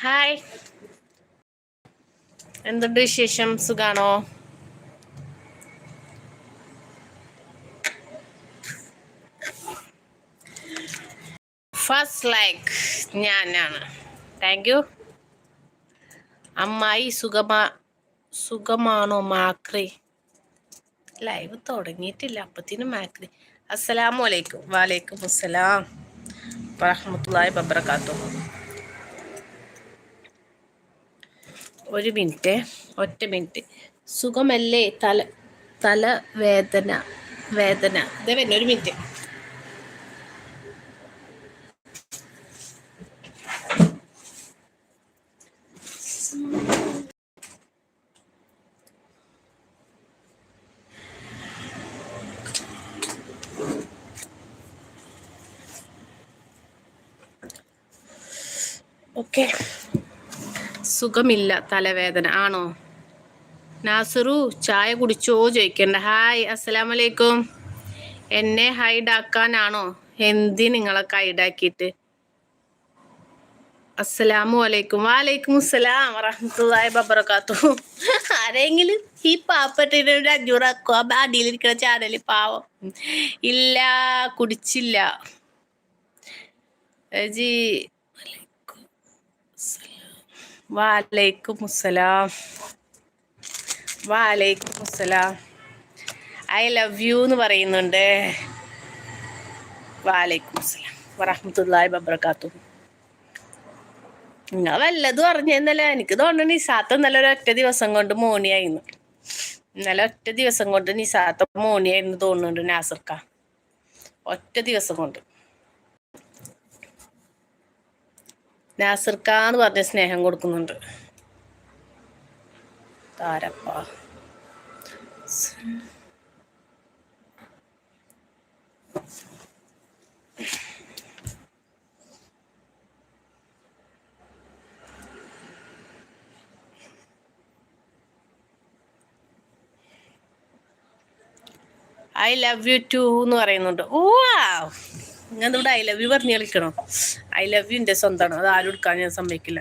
Hi എന്തുണ്ട് വിശേഷം? സുഖാണോ? ഫസ്റ്റ് ലൈക്ക് ഞാനാണ്. താങ്ക് യു അമ്മായി സുഖമാ സുഖമാണോ മാക്രി? ലൈവ് തുടങ്ങിയിട്ടില്ല. അപ്പത്തിനും മാക്രി. അസ്സലാമലൈക്കും വാലൈക്കും അസ്സലാം. വറഹമത്തുള്ളാഹി വബർക്കാത്തു ഒരു മിനിറ്റ് ഒറ്റ മിനിറ്റ്. സുഖമല്ലേ? തല തല വേദന വേദന. ഇതേ വരുന്ന ഒരു മിനിറ്റ്. ഓക്കെ. സുഖമില്ല തലവേദന. ആണോ? നാസറു ചായ കുടിച്ചോ ചോദിക്കണ്ട. ഹായ് അസ്സലാം വലൈക്കും എന്നെ ഹൈഡാക്കാനാണോ? എന്തി നിങ്ങളൊക്കെ ഹൈഡാക്കിയിട്ട്? അസ്സലാമു അലൈക്കും വാലൈക്കും അസ്സലാം വറഹമത്തുള്ളാഹി വബറകാത്തു ആരെങ്കിലും ഈ പാവപ്പെട്ടിട്ട് ഒരു അഞ്ഞൂറാക്കോ? ആ അടിയിലിരിക്കുന്ന ചാനൽ പാവം. ഇല്ല കുടിച്ചില്ല. ജി വാലൈക്കും ഐ ലവ് യു എന്ന് പറയുന്നുണ്ട്. വാലൈക്കും അസ്സലാം വറഹമത്തുള്ളാഹി വബറകാത്തു നിങ്ങൾ വല്ലതും അറിഞ്ഞെന്നല്ല എനിക്ക് തോന്നുന്നു നിസാത്ത ഇന്നലെ ഒരു ഒറ്റ ദിവസം കൊണ്ട് മോണിയായിരുന്നു ഇന്നലെ ഒറ്റ ദിവസം കൊണ്ട് നിസാത്ത മോണിയായിരുന്നു തോന്നുന്നുണ്ട് നാസർക്ക. ഒറ്റ ദിവസം കൊണ്ട്. നാസർക്ക എന്ന് പറഞ്ഞ സ്നേഹം കൊടുക്കുന്നുണ്ട്. താരപ്പ. ഐ ലവ് യു ടു എന്ന് പറയുന്നുണ്ട്. ഓ ഇങ്ങനെ ഇവിടെ ഐ ലവ് യു പറഞ്ഞു കളിക്കണോ? ഐ ലവ് യു എന്റെ സ്വന്തമാണ്? അത് ആരും എടുക്കാൻ ഞാൻ സമ്മതിക്കില്ല.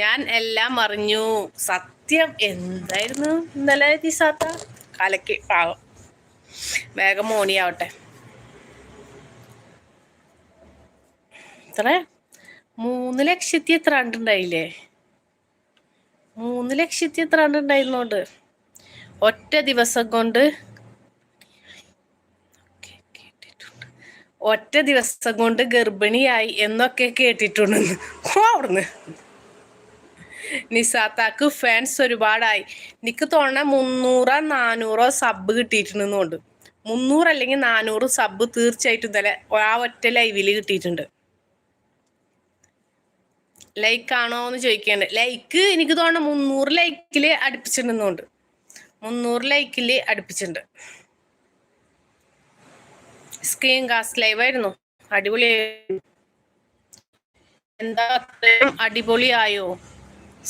ഞാൻ എല്ലാം അറിഞ്ഞു. സത്യം എന്തായിരുന്നു ഇന്നലെ ദിസാത്ത കലക്ക് പാവം. വേഗം മോണിയാവട്ടെ എത്ര മൂന്ന് ലക്ഷത്തി എത്ര ആണ്ടുണ്ടായില്ലേ മൂന്ന് ലക്ഷത്തി എത്ര ആണ്ടുണ്ടായിരുന്നോണ്ട് ഒറ്റ ദിവസം കൊണ്ട് ഒറ്റ ദിവസം കൊണ്ട് ഗർഭിണിയായി എന്നൊക്കെ കേട്ടിട്ടുണ്ടെന്ന്. അവിടുന്ന്. നിസാത്താക്ക് ഫാൻസ് ഒരുപാടായി. നിക്ക് തോന്നണ മുന്നൂറോ നാനൂറോ സബ് കിട്ടിയിട്ടുണ്ടെന്നുണ്ട്. മുന്നൂറ് അല്ലെങ്കിൽ നാനൂറ് സബ് തീർച്ചയായിട്ടും ഇന്നലെ ആ ഒറ്റ ലൈവിൽ കിട്ടിയിട്ടുണ്ട്. ലൈക്ക് ആണോ എന്ന് ചോദിക്കേണ്ട. ലൈക്ക് എനിക്ക് തോന്നണ മുന്നൂറ് ലൈക്കിൽ അടുപ്പിച്ചിട്ടുണ്ടെന്നുണ്ട്. മുന്നൂറ് ലൈക്കിൽ അടുപ്പിച്ചിട്ടുണ്ട്. സ്ക്രീൻ കാസ്റ്റ് ലൈവ് ആയിരുന്നു. അടിപൊളി എന്താ അത്രയും അടിപൊളിയായോ?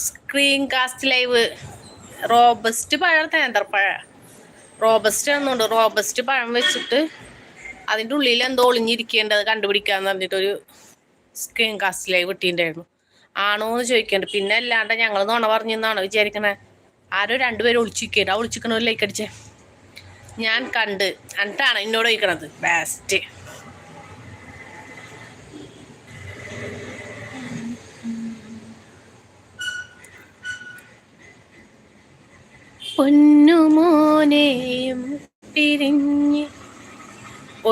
സ്ക്രീൻ കാസ്റ്റ് ലൈവ് റോബസ്റ്റ് പഴം നേന്ത്രപ്പഴ റോബസ്റ്റ് എന്നുണ്ട് റോബസ്റ്റ് പഴം വെച്ചിട്ട് അതിന്റെ ഉള്ളിൽ എന്തോ ഒളിഞ്ഞിരിക്കേണ്ടത് കണ്ടുപിടിക്കാന്ന് പറഞ്ഞിട്ടൊരു സ്ക്രീൻ കാസ്റ്റ് ലൈവ് ഇട്ടിട്ടുണ്ടായിരുന്നു ആണോ എന്ന് ചോദിക്കേണ്ടത് പിന്നെ അല്ലാണ്ട് ഞങ്ങൾ നോണ പറഞ്ഞെന്നാണോ വിചാരിക്കണേ? ആരോ രണ്ടുപേരും ഒളിച്ചിരിക്കേണ്ട ആ ഒളിച്ചിക്കണ ലൈക്ക് അടിച്ചേ. ഞാൻ കണ്ട്. എന്നിട്ടാണ് എന്നോട് ചോദിക്കണത്. ബെസ്റ്റ് പൊന്നുമോനെയും പിരിഞ്ഞ്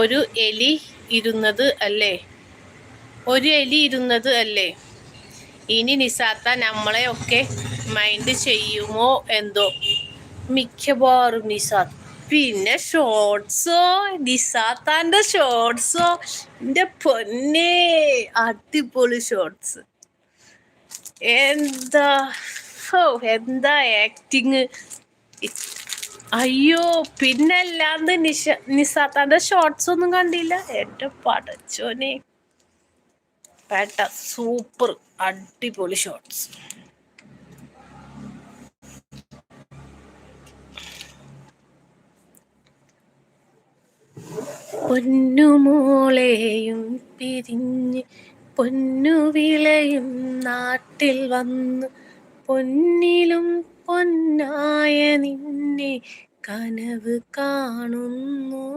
ഒരു എലി ഇരുന്നത് അല്ലേ? ഒരു എലി ഇരുന്നത് അല്ലേ? ഇനി നിസാത്ത നമ്മളെ ഒക്കെ മൈൻഡ് ചെയ്യുമോ എന്തോ? മിക്കവാറും നിസാത്ത പിന്നെ ഷോർട്സോ നിസാത്താന്റെ ഷോർട്സോ എന്റെ പൊന്നെ അടിപൊളി ഷോർട്സ് എന്താ? ഓ എന്താ ആക്ടിങ് അയ്യോ പിന്നല്ലാണ്ട് നിഷ നിസാത്താന്റെ ഷോർട്സ് ഒന്നും കണ്ടില്ല. എന്റെ പടച്ചോനെ. പേട്ട സൂപ്പർ അടിപൊളി ഷോർട്സ് പൊന്നുമോളെയും പിരിഞ്ഞ് പൊന്നു വിളയും നാട്ടിൽ വന്ന്. പൊന്നിലും പൊന്നായ നിന്നെ കനവ് കാണുന്നു.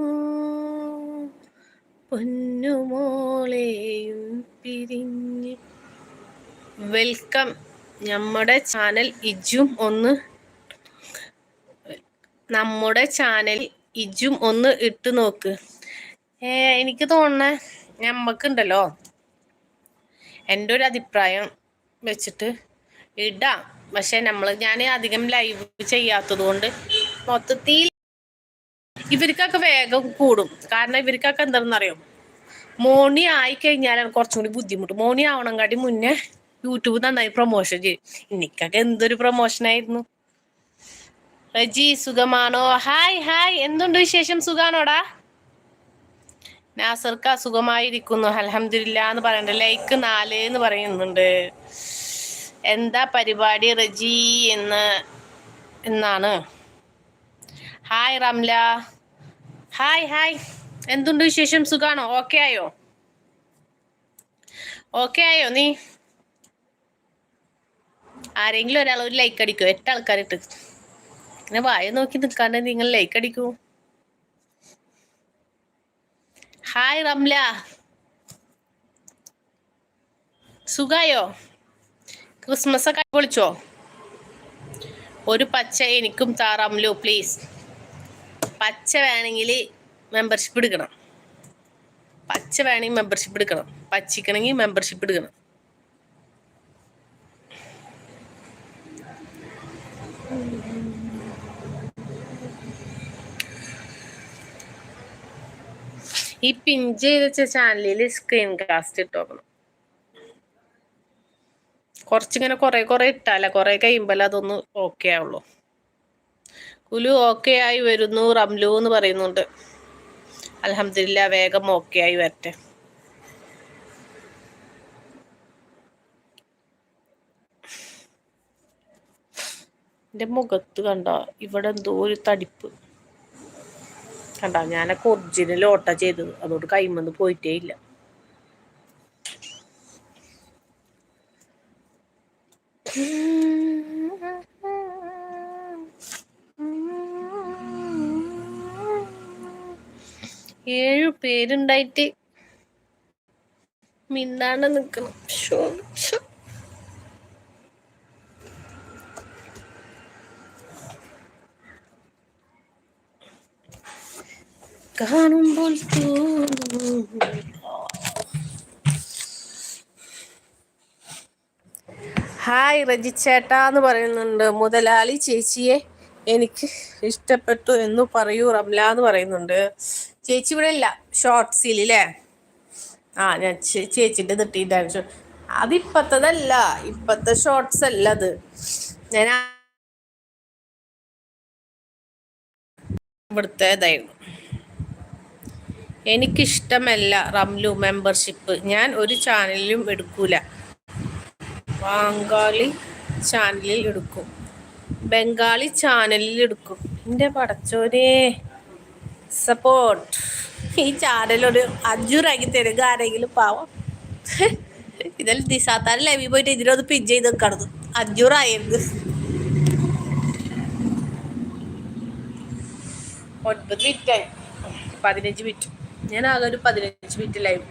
പൊന്നുമോളെയും പിരിഞ്ഞ്. വെൽക്കം. നമ്മുടെ ചാനൽ ഇജും ഒന്ന്. നമ്മുടെ ചാനൽ ഇജും ഒന്ന് ഇട്ട് നോക്ക്. ഏ എനിക്ക് തോന്നണ ഞമ്മക്കുണ്ടല്ലോ. എന്റെ ഒരു അഭിപ്രായം വെച്ചിട്ട് ഇടാം. പക്ഷെ നമ്മൾ ഞാൻ അധികം ലൈവ് ചെയ്യാത്തത് കൊണ്ട് മൊത്തത്തിൽ ഇവർക്കൊക്കെ വേഗം കൂടും. കാരണം ഇവർക്കൊക്കെ എന്താണെന്നറിയോ? മോണി ആയി കഴിഞ്ഞാലാണ് കുറച്ചും കൂടി ബുദ്ധിമുട്ട്. മോണി ആവണം കാട്ടി മുന്നേ യൂട്യൂബ് നന്നായി പ്രൊമോഷൻ ചെയ്യും. എനിക്കൊക്കെ എന്തൊരു പ്രൊമോഷൻ ആയിരുന്നു? റജി സുഖമാണോ? Hi hi. എന്തുണ്ട് വിശേഷം? സുഖാണോടാ? നാസർക്ക സുഖമായിരിക്കുന്നു. അലഹമില്ല എന്ന് പറയുന്നുണ്ട്. ലൈക്ക് നാല് എന്ന് പറയുന്നുണ്ട്. എന്താ പരിപാടി റജി എന്ന് എന്നാണ്. ഹായ് റംല. Hi hi. എന്തുണ്ട് വിശേഷം? സുഖാണോ? ഓക്കെ ആയോ? ഓക്കെ ആയോ നീ? ആരെങ്കിലും ഒരാൾ ഒരു ലൈക്ക് അടിക്കോ? എട്ട് ആൾക്കാരിട്ട്. ഇങ്ങനെ വായ നോക്കി നിൽക്കാണ്ട് നിങ്ങൾ ലൈക്ക് അടിക്കൂ. ഹായ് റംല. സുഖായോ? ക്രിസ്മസ് ഒക്കെ പൊളിച്ചോ ഒരു പച്ച എനിക്കും താ റംലു പ്ലീസ് പച്ച വേണമെങ്കിൽ മെമ്പർഷിപ്പ് എടുക്കണം. പച്ച വേണമെങ്കിൽ മെമ്പർഷിപ്പ് എടുക്കണം. പച്ചിക്കണമെങ്കിൽ മെമ്പർഷിപ്പ് എടുക്കണം. ഈ പിൻ ചെയ്ത് വെച്ച ചാനലിൽ സ്ക്രീൻ കാസ്റ്റ് ഇട്ട് നോക്കണം കുറച്ചിങ്ങനെ കുറെ കുറെ ഇട്ടാല കുറെ കഴിയുമ്പോൾ അതൊന്ന് ഓക്കെ ആവുള്ളൂ. കുലു ഓക്കെ ആയി വരുന്നു റംലു എന്ന് പറയുന്നുണ്ട്. അലഹമില്ല വേഗം ഓക്കെ ആയി വരട്ടെ. എന്റെ മുഖത്ത് കണ്ട ഇവിടെ എന്തോ ഒരു തടിപ്പ്. കണ്ട. ഞാനൊക്കെ ഒറിജിനൽ ഓട്ട ചെയ്തത്. അതുകൊണ്ട് കൈമന്ന് പോയിട്ടേ ഇല്ല. ഏഴു പേരുണ്ടായിട്ട് മിണ്ടാണ്ട് നിക്കണം. ഷോ ഷോ കാണുമ്പോൾ ഹായ് റജിച്ചേട്ട എന്ന് പറയുന്നുണ്ട്. മുതലാളി ചേച്ചിയെ എനിക്ക് ഇഷ്ടപ്പെട്ടു എന്ന് പറയൂ റംല എന്ന് പറയുന്നുണ്ട്. ചേച്ചി ഇവിടെ ഇല്ല. ഷോർട്സിൽ അല്ലേ ആ ഞാൻ ചേച്ചിന്റെ തിട്ടിട്ടായിരുന്നു അതിപ്പത്തതല്ല. ഇപ്പത്തെ ഷോർട്ട്സ് അല്ല അത്. ഞാൻ ഇവിടുത്തെ ഇതായിരുന്നു. എനിക്കിഷ്ടമല്ല റംലു മെമ്പർഷിപ്പ്. ഞാൻ ഒരു ചാനലിലും എടുക്കൂല. ബംഗാളി ചാനലിൽ എടുക്കും. ബംഗാളി ചാനലിൽ എടുക്കും. എന്റെ പടച്ചോരേ സപ്പോർട്ട് ഈ ചാനലൊരു അഞ്ചൂറാക്കി തരുക ആരെങ്കിലും പാവം. ഇതിൽ ദിസാത്താൻ ലൈവിൽ പോയിട്ട് ഇതിനൊന്ന് പിഞ്ച് ചെയ്ത് കിടന്നു അഞ്ഞൂറായിരുന്നു ഒൻപത് മിനിറ്റായി പതിനഞ്ച് മിനിറ്റ് ഞാൻ ആകെ ഒരു പതിനഞ്ച് മിനിറ്റ് ലൈവ്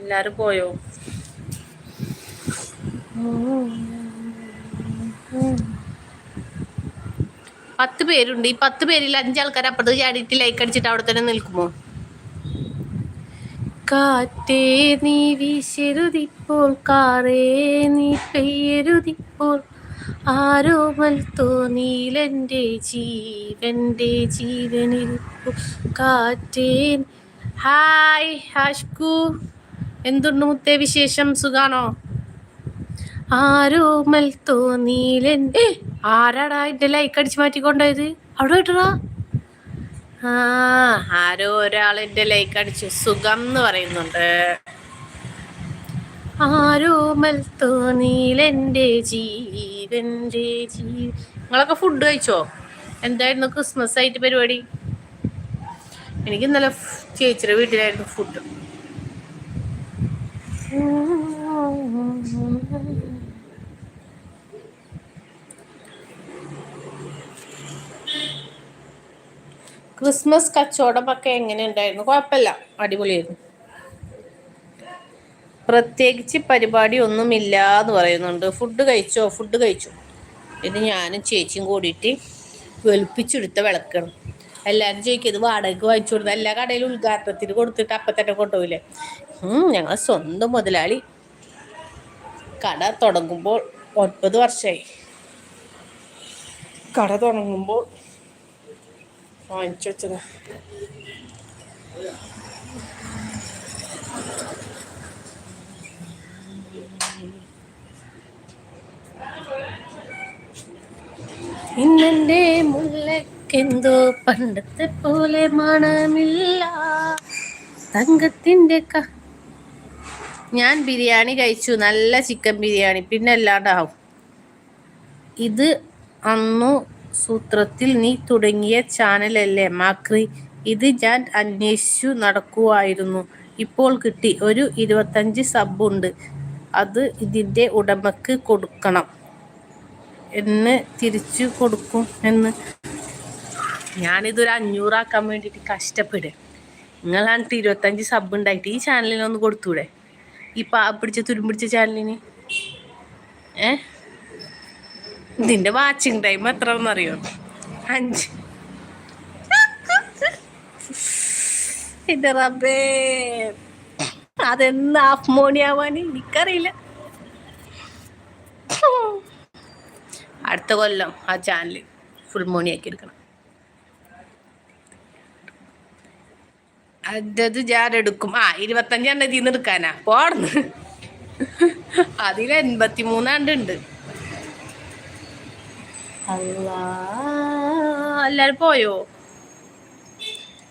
എല്ലാരും പോയോ? പത്ത് പേരുണ്ട്. ഈ പത്ത് പേരിൽ അഞ്ചാൾക്കാർ അപ്പുറത്ത് ചാടിയിട്ട് ലൈക്ക് അടിച്ചിട്ട് അവിടെ തന്നെ നിൽക്കുമോ? കാറ്റേ നീ വീശരുതിപ്പോൾ കാറേ നീ പെയ്യരുതിപ്പോൾ. ആരോമൽ നീലന്റെ ജീവന്റെ ജീവനിരിപ്പു. കാറ്റേ ഹായ് ഹാഷ്കു. എന്തുണ്ട് മുത്തേ വിശേഷം? സുഖാണോ? ആരോമൽ ഏ ആരാടാ എന്റെ ലൈക്ക് അടിച്ച് മാറ്റിക്കൊണ്ടായത് അവിടെ കിട്ടടാ ആ ആരോ ഒരാളിന്റെ ലൈക്ക് അടിച്ച് സുഖം എന്ന് പറയുന്നുണ്ട്. ആരോമൽ തോന്നിയിലെന്റെ ജീവന്റെ ജീവ നിങ്ങളൊക്കെ ഫുഡ് കഴിച്ചോ? എന്തായിരുന്നു ക്രിസ്മസ് ആയിട്ട് പരിപാടി? എനിക്ക് നല്ല ചേച്ചിയുടെ വീട്ടിലായിരുന്നു ഫുഡ് ക്രിസ്മസ് കച്ചവടമൊക്കെ എങ്ങനെ ഉണ്ടായിരുന്നു കുഴപ്പമില്ല. അടിപൊളിയായിരുന്നു. പ്രത്യേകിച്ച് പരിപാടി ഒന്നുമില്ല എന്ന് പറയുന്നുണ്ട്. ഫുഡ് കഴിച്ചോ? ഫുഡ് കഴിച്ചു. ഇത് ഞാനും ചേച്ചിയും കൂടിയിട്ട് വെളുപ്പിച്ചെടുത്ത വിളക്കണം. എല്ലാവരും ചോദിക്കും ഇത് വാടകയ്ക്ക് വാങ്ങിച്ചു കൊടുത്ത എല്ലാ കടയിലും ഉദ്ഘാടനത്തിന് കൊടുത്തിട്ട് അപ്പം തന്നെ കൊണ്ടുപോയില്ലേ ഞങ്ങൾ സ്വന്തം മുതലാളി. കട തുടങ്ങുമ്പോൾ ഒൻപത് വർഷമായി. കട തുടങ്ങുമ്പോൾ വാങ്ങിച്ചു വെച്ചത് ഇന്നെന്റെ മുല്ലക്കെന്തോ പണ്ടത്തെ പോലെ മണമില്ല. തങ്കത്തിന്റെ ക ഞാൻ ബിരിയാണി കഴിച്ചു. നല്ല ചിക്കൻ ബിരിയാണി. പിന്നെ അല്ലാണ്ടാവും. ഇത് അന്നു സൂത്രത്തിൽ നീ തുടങ്ങിയ ചാനലല്ലേ മാക്രി? ഇത് ഞാൻ അന്വേഷിച്ചു നടക്കുവായിരുന്നു. ഇപ്പോൾ കിട്ടി ഒരു ഇരുപത്തഞ്ച് സബുണ്ട് അത് ഇതിന്റെ ഉടമക്ക് കൊടുക്കണം. എന്ന് തിരിച്ചു കൊടുക്കും എന്ന്. ഞാനിതൊരു അഞ്ഞൂറാക്കാൻ വേണ്ടിയിട്ട് കഷ്ടപ്പെടുക നിങ്ങളാണിട്ട് ഇരുപത്തഞ്ച് സബ് ഉണ്ടായിട്ട് ഈ ചാനലിനൊന്ന് കൊടുത്തൂടെ? ഈ പാ പിടിച്ച തുരുമ്പിടിച്ച ചാനലിന്? ഏ? ഇതിന്റെ വാച്ചിങ് ടൈം എത്ര അറിയോ? അഞ്ച്. എന്റെ റബ്ബേ. അതെന്ന് ഹാഫ് എനിക്കറിയില്ല. അടുത്ത കൊല്ലം ആ ചാനൽ ഫുൾ മോണി ആക്കി എടുക്കണം അതത് ഞാൻ എടുക്കും. ആ ഇരുപത്തഞ്ചെണ്ണം ഇതിൽ എടുക്കാനാ. പോടുന്നു അതിൽ എൺപത്തി മൂന്നാണ്ട് എല്ലാരും പോയോ?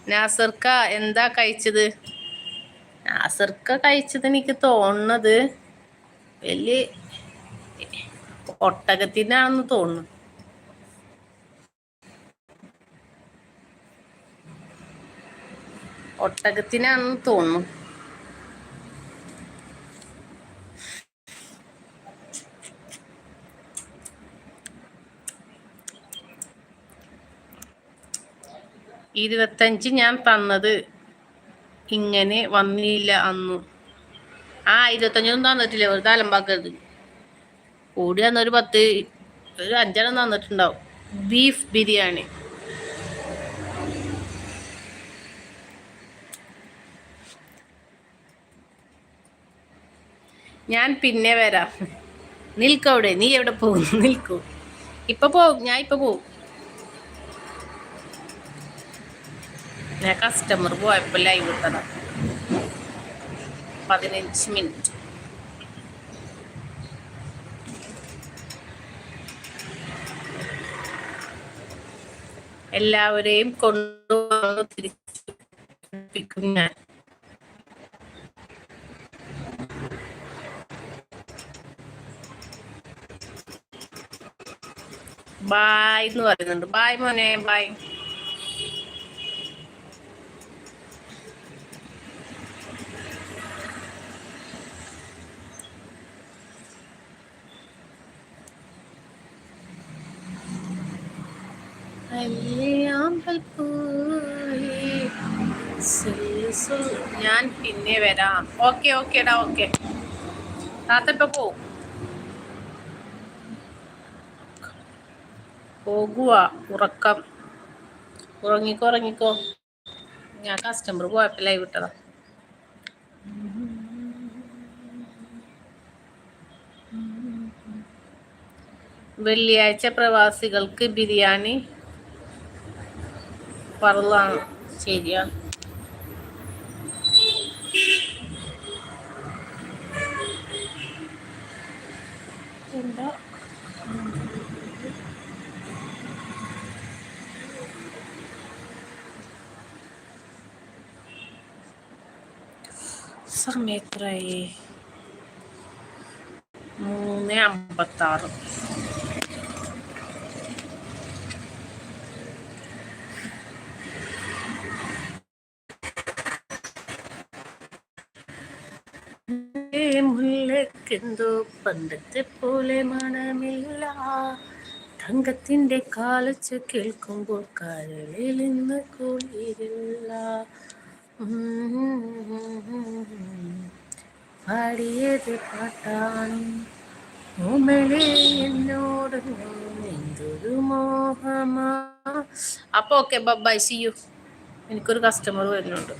നാസർക്ക എന്താ കഴിച്ചത്? നാസർക്ക കഴിച്ചത് എനിക്ക് തോന്നുന്നത് വലിയ ഒട്ടകത്തിനാണെന്ന് തോന്നുന്നു. ഒട്ടകത്തിനാണെന്ന് തോന്നുന്നു. ഇരുപത്തഞ്ച് ഞാൻ തന്നത്. ഇങ്ങനെ വന്നില്ല അന്നു. ആ ഇരുപത്തഞ്ചൊന്നും തന്നിട്ടില്ല. വെറുതെ അലമ്പാക്കരുത് കൂടി തന്നൊരു പത്ത് ഒരു അഞ്ചെണ്ണം തന്നിട്ടുണ്ടാവും. ബീഫ് ബിരിയാണി. ഞാൻ പിന്നെ വരാം. നിൽക്കവിടെ നീ എവിടെ പോകുന്നു? നിൽക്കൂ. ഇപ്പൊ പോകും. ഞാൻ ഇപ്പൊ പോകും. ഞാൻ കസ്റ്റമർ പോയപ്പോൾ ലൈവ് ഇട്ടതാ പതിനഞ്ച് മിനിറ്റ് എല്ലാവരെയും കൊണ്ടുവന്ന് തിരിച്ചു ഞാൻ. ബായ് എന്ന് പറയുന്നുണ്ട്. ബായ് മോനെ ബായ് ഞാൻ പിന്നെ വരാം. ഓക്കെ ഓക്കേടാ ഓക്കെ. താത്തപ്പ പോവും പോകുക ഉറക്കം. ഉറങ്ങിക്കോ ഉറങ്ങിക്കോ. ഞാൻ കസ്റ്റമർ കുഴപ്പമില്ലായി വിട്ടതാ വെള്ളിയാഴ്ച പ്രവാസികൾക്ക് ബിരിയാണി പറളാണ് ശരിയാണ് എന്താ സമയത്രയായി മൂന്ന് അമ്പത്താറ് മുല്ലക്കെന്തോ പന്തത്തെ പോലെ മണമില്ല. തങ്കത്തിന്റെ കാലച്ച് കേൾക്കുമ്പോൾ കരളിൽ നിന്ന് കുളിരില്ല. പാടിയത് പാട്ടാണ്. ഓമലേ എന്നോട് എന്തൊരു മോഹമാ. അപ്പൊ ഓക്കെ ബൈ സി യു എനിക്കൊരു കസ്റ്റമർ വരുന്നുണ്ട്.